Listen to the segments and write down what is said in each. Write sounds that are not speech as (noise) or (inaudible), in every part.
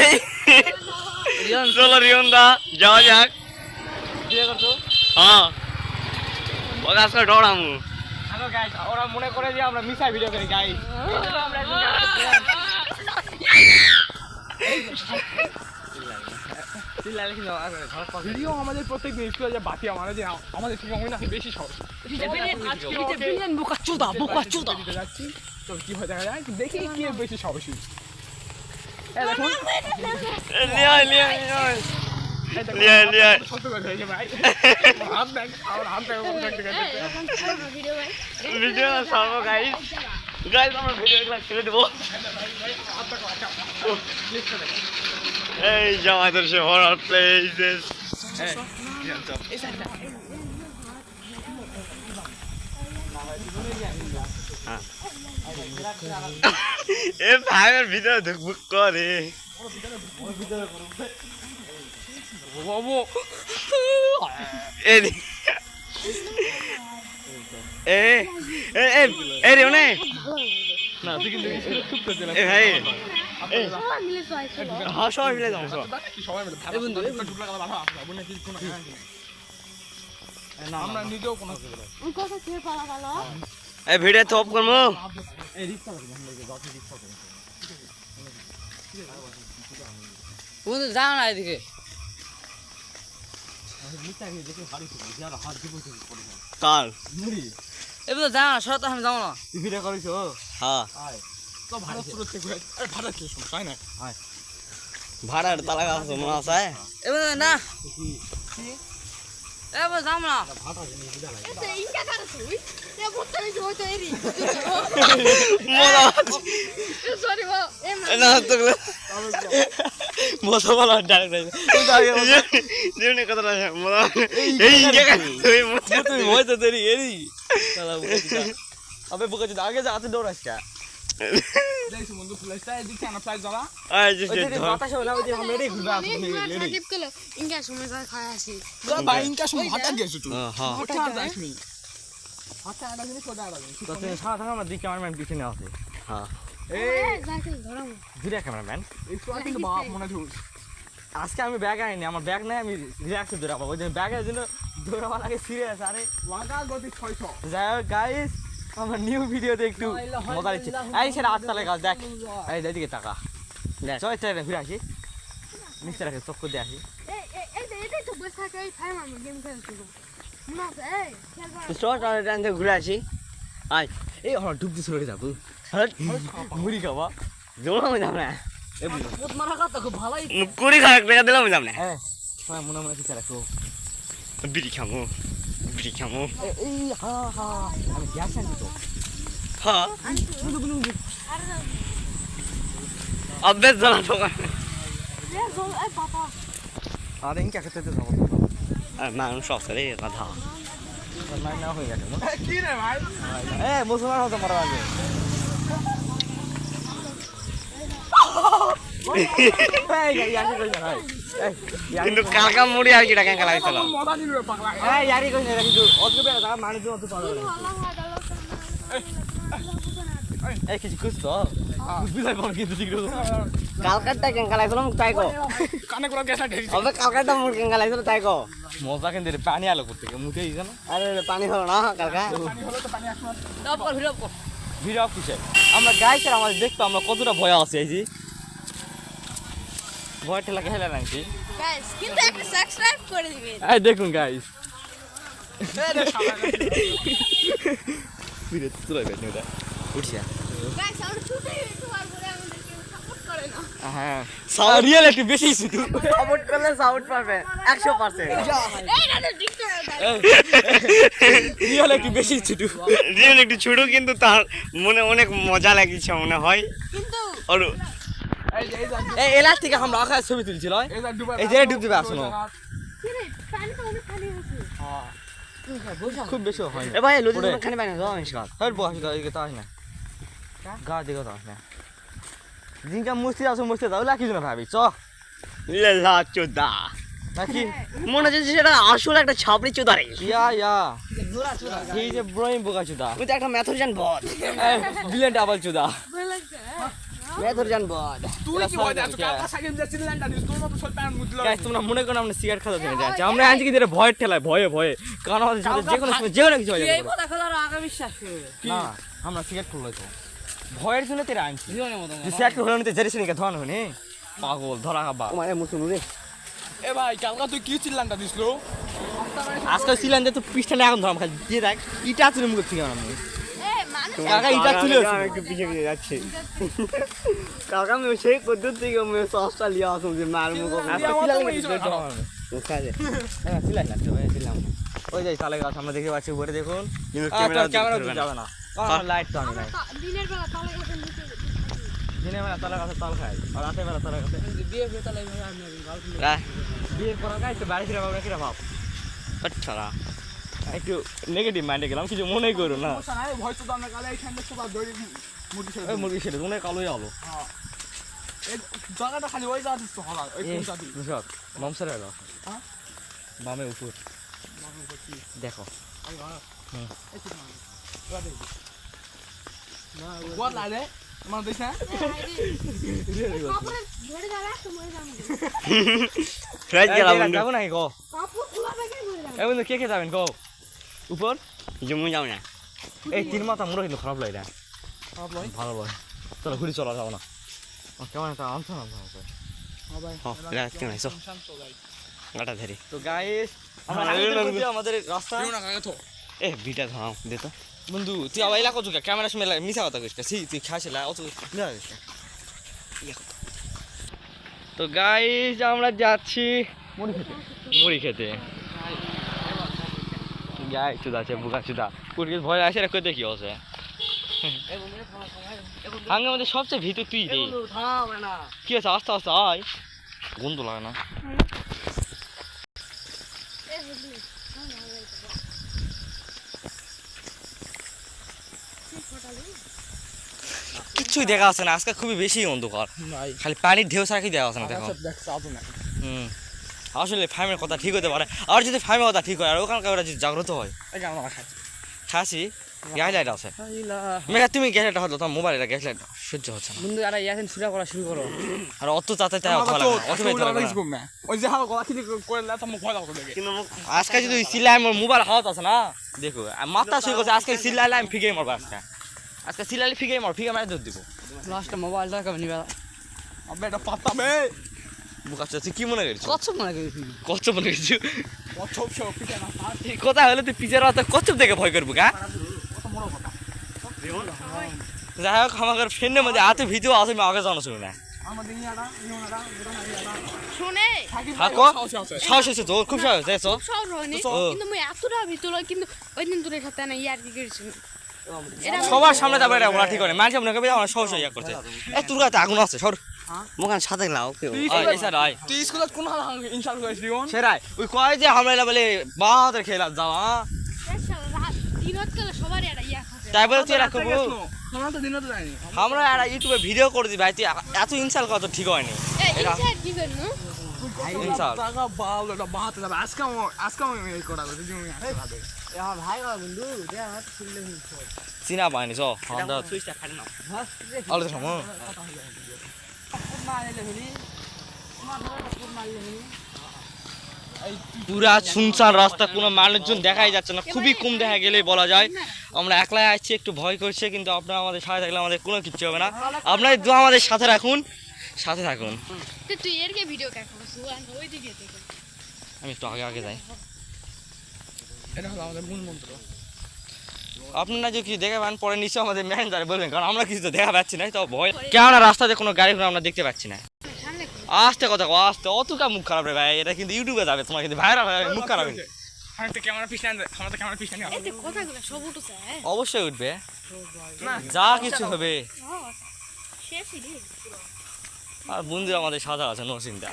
এই চলো রিয়ন দা যাওয়া যাক হ্যাঁ ডরামু ওরা মনে করে যে আমরা ভিডিও করি গাইস আমরা ভিডিও আমাদের প্রত্যেক দিন স্কুলে যে বাতি আমাদের যে আমাদের থেকে অনেক নাকি বেশি সহজ দিতে যাচ্ছি তো কি হয় দেখা যায় দেখি কি বেশি সাহসী ভিডিও সারবো গাইস গাইস আমার ভিডিও গুলো ছেড়ে দেবো। এই যে আমাদের সে হরার প্লেসেস এ ভাইয়ের ভিতরে ধুকবুক করে। এদি এ এ এ এ রে নে না তুই কিন্তু চুপ করে দিলাম এ ভাই এ। সবাই মিলে সবাই চলো হ্যাঁ সবাই মিলে যাব সবাই মিলে ভালো বন্ধু ঢুকলা গেল ভালো আসবে বলে কি কোনো আমরা নিজেও কোনো কথা ছেড়ে পালা পালা এ ভিডিও তো অফ করব। যাও না এদিকে। কার? এবার তো যাও না সরত আমি যাব না। ভিডিও করিস হ্যাঁ। তো ভারত পুরো থেকে আরে ভারত কি সমস্যা? না। ভাড়ার তালা গাছ মনে আছে? এবার না। এবার যাও না এতে ইনকা কার তুই এ বলতে হইছে হয়তো এরি মজা সরি এ মা না তো মজা বলা ডাইরেক্ট জীবনে কথাটা মজা এই জায়গা তুই তুই মজা দেরি এরি আবে বুকা আগে যা আতে দৌড়াস কা হ্যাঁ হ্যাঁ মনে আজকে আমি ব্যাগ আনিনি আমার ব্যাগ নাই আমি রিল্যাক্সে দৌড়াবো ওই জন্য ব্যাগের জন্য দৌড়াবার আগে সিরিয়াস আরে লাগা গতি 600 যাই হোক গাইস আমার নিউ ভিডিওতে একটু মজা নিচ্ছে। এই সেটা আটতালে গাছ দেখ। এই এদিকে টাকা চল চল ঘুরে আসি। মিস্টার রাখে চক্কর দিয়ে আসি। ঘুরে আসি। আই এই আমার ডুব দিয়ে চলে যাব। মুড়ি খাবা। জোর আমি যাব না খুব ভালোই। কুড়ি খারাপ দিলাম আমি যাব না। হ্যাঁ। হ্যাঁ মনে মনে কিছু রাখো বিড়ি খামো বিড়ি খামো এই হা হা আমি গ্যাস আনি তো হ্যাঁ অভ্যেস জানা দোকান এ জল এই বাবা আর ইনকা খেতে না হয়ে না কিন্তু কালকা মুড়ি আর কি টাকা কেন লাগছিল? পাগলা এই ইয়ারি কই না কিন্তু অদ্ভুত বেলা মানুষ অত না আল্লাহ এই কিছু কুছ তো বুঝাই পাবো কিন্তু ঠিক কালকাটা কেন লাগছিল মুখ তাই কো। কানে করে গেছা ঢেরি হবে কালকাটা মুখ কেন লাগছিল তাই কো। মজা কিন্তু রে পানি আলো করতে মুখে এই জানো আরে পানি হলো না কালকা? পানি হলো তো পানি আসবে টপ কর ভিডিও কর। ভিডিও কিসে আমরা আর আমাদের দেখতো আমরা কতটা ভয় আছে এই ভয় ঠেলা খেলা নাকি? কিন্তু একটা সাবস্ক্রাইব করে দিবেন এই দেখুন গাইস ভিডিও তুলে বেন ওটা উঠছে। গাইস আমরা ছুটে যেতে পারব না আমাদেরকে সাপোর্ট করে না। হ্যাঁ। রিয়েল একটু বেশি শুধু। সাপোর্ট করলে সাপোর্ট পাবে 100% এই না রিয়েল একটু বেশি একটু ছোট কিন্তু তার মনে অনেক মজা লাগিছে মনে হয়। কিন্তু আর এই এলার থেকে আমরা আকাশ ছবি তুলছিল এই যে ডুবে দিবে আসলো কি রে পানি তো অনেক খালি আছে খুব বেশি হয় এ ভাই ওরে। খানি পাই না দাও মিশকাল হর বস দাও এদিকে তাস না। গা দিকে তাস না। জিনকা মুস্তি আসো মুস্তি দাও লাকি না ভাবি চ। লেলা চোদা। নাকি? মনে হচ্ছে সেটা আসল একটা ছাপড়ি চোদা রে। ইয়া ইয়া। এই যে ব্রহিম বোকা চুদা। ওই তো একটা ম্যাথরিজান বট বিলেন ডাবল চুদা। পাগল ধরা আজকাল চিল্লান দিয়ে তো পিস্টানে এখন ধরাম খাই দিয়ে দেখ ইটা আছে মুখের থেকে আমার কাকা ইটা তুলে আমি একটু পিছিয়ে পিছিয়ে যাচ্ছি। কাকা আমি সেই কদ্দুর থেকে আমি সসটা লিয়ে আসুন যে মার মুখ ওই যাই তালে গাছ আমরা দেখতে পাচ্ছি উপরে দেখুন। ক্যামেরা ক্যামেরা ক্যামেরা যাবে না। লাইট তো আমি নাই দিনের বেলা তালে গাছে নিচে দিনের বেলা তালে গাছে তাল খাই আর রাতের বেলা তালে গাছে বিয়ে হয়ে তাহলে আমি গার্লফ্রেন্ড বিয়ের পর গাই বাড়ি ফিরে কিরা ভাব? একটু নেগেটিভ মাইন্ডে গেলাম কিছু মনে করো না। সব মুরগি সেটা মনে কালোই আলো। এই জায়গাটা খালি ওই জায়গা দিস হলা ওই কোন জায়গা এলো হ্যাঁ? বামে উপর। দেখো। গোয়া লাগে মানে না ফ্রাইজ (laughs) গেলাম যাব নাকি? গো কে কে যাবেন? গো উপর? জম্মু যাও না। এই তিন মাথা মোড়ো কিন্তু খারাপ লাগে না খারাপ লয় ভালো লয় চলো ঘুরি চলো যাব না। কেমন একটা আনছো না গাটা ধরি তো গাইস আমাদের রাস্তা। এ বিটা ধরাও দে তো। বন্ধু তুই আবার এলাকা চুকা ক্যামেরার মিশা কথা কইস সি তুই খাসি লা অত তো গাইস আমরা যাচ্ছি মুড়ি খেতে। মুড়ি খেতে। গাই চুদা আছে বুকা চুদা ভয় আসে রে কইতে কি আছে হাঙ্গের মধ্যে সবচেয়ে ভিতর তুই রে না কি আছে আস্তে আস্তে আয় গন্ধ লাগে না কিচ্ছুই দেখা আছে না আজকে খুবই বেশি অন্ধকার খালি পানির ঢেউ ছাড়া কি দেখা আছে না দেখো দেখ হুম আসলে ফাইমের কথা ঠিক হতে পারে। আর যদি ফাইমের কথা ঠিক হয় আর ওখানকার ওরা যদি জাগ্রত হয়। খাসি গ্যাস লাইট আছে মেঘা তুমি গ্যাস লাইট হতো তোমার মোবাইল এটা গ্যাস লাইট সহ্য হচ্ছে না। বন্ধু আরে ইয়াসিন সুরা করা শুরু করো। আর অত তাতে তাই ভালো লাগে অত বেশি ভালো লাগে না। ওই যে হাল গলা থেকে করে ভয় লাগবে কিন্তু আজকে যদি সিলাই আমার মোবাইল হাত আছে না দেখো মাথা শুয়ে করছে আজকে সিলাইলে আমি ফিকে মারবো আজকে। আজকে সিলাইলে ফিকে মার ফিকে মারে দিব। লাস্টে মোবাইলটা কবে নিবে? আবে এটা পাতাবে বুকা কি মনে মনে করিস মনে সব কথা হলে তুই পিজের কচ্ছপ দেখে ভয় করব যাই হোক ফ্রেন্ডের মধ্যে এত ভিডিও আছে আমি আগে জানো শুনি না। হ্যাঁ, খুব সবার সামনে তারপরে ঠিক করে মানুষ মনে করবে আমার সহজ ইয়া করছে। এ তোর কাছে আগুন আছে সর। মুখান সাথে লাও কেউ আয় তুই স্কুলত কোন হাল ইনশাল করিস রিওন সেরাই ওই কয় যে এলা বলে বাহাদের খেলা যাও হ্যাঁ ইয়া তাই বলে তুই এরা করব আমরা এরা ইউটিউবে ভিডিও করে দিই ভাই তুই এত ইনসাল কত ঠিক হয়নি ইনসাল আজকে আজকে করা চিনা পাইনি চ পুরা শুনশান রাস্তা কোনো মানুষজন দেখাই যাচ্ছে না। খুবই কম দেখা গেলেই বলা যায়। আমরা একলাই আসছি একটু ভয় করছে কিন্তু আপনারা আমাদের সাথে থাকলে আমাদের কোনো কিছু হবে না। আপনারা দু আমাদের সাথে রাখুন সাথে থাকুন। আমি একটু আগে আগে যাই। এটা হলো আমাদের মূল মন্ত্র। আপনারা যদি কিছু দেখা পান পরে নিশ্চয় আমাদের ম্যানেজার বলবেন কারণ আমরা কিছু তো দেখা পাচ্ছি না তো ভয়। কেন রাস্তাতে কোনো গাড়ি ঘোড়া আমরা দেখতে পাচ্ছি না। আস্তে কথা আস্তে অতটা মুখ খারাপ রে ভাই এটা কিন্তু ইউটিউবে যাবে তোমার কিন্তু ভাইরাল হবে মুখ খারাপ হবে। আমি তো ক্যামেরা পিছনে আমরা তো ক্যামেরা পিছনে এতে কথাগুলো সব উঠছে হ্যাঁ। অবশ্যই উঠবে। যা কিছু হবে। আর বন্ধু আমাদের সাদা আছে নো চিন্তা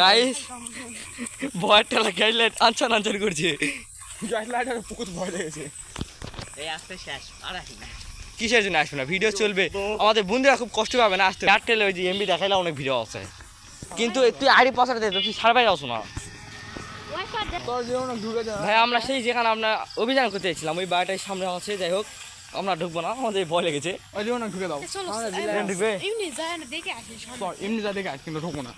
গাইস টেলা গাইডলাইন আনসান আনসান করছে। গ্যাস লাইটার পুকুর ভয় লেগেছে। এই আসতে শেষ আর আসি না। কিসের জন্য আসবে না? ভিডিও চলবে। আমাদের বন্ধুরা খুব কষ্ট পাবে না আসতে। এয়ারটেলে ওই যে এমবি দেখাইলে অনেক ভিডিও আছে। কিন্তু তুই আইডি পাসওয়ার্ড দে তুই সার্ভাই আসো না। ভাই আমরা সেই যেখানে আমরা অভিযান করতে এসেছিলাম ওই বাড়িটার সামনে আছে যাই হোক আমরা ঢুকবো না আমাদের ভয় লেগেছে। ওই ঢুকে দাও। ঢুকবে। এমনি যায় দেখে আসি এমনি যা দেখে আস কিন্তু ঢুকবো না।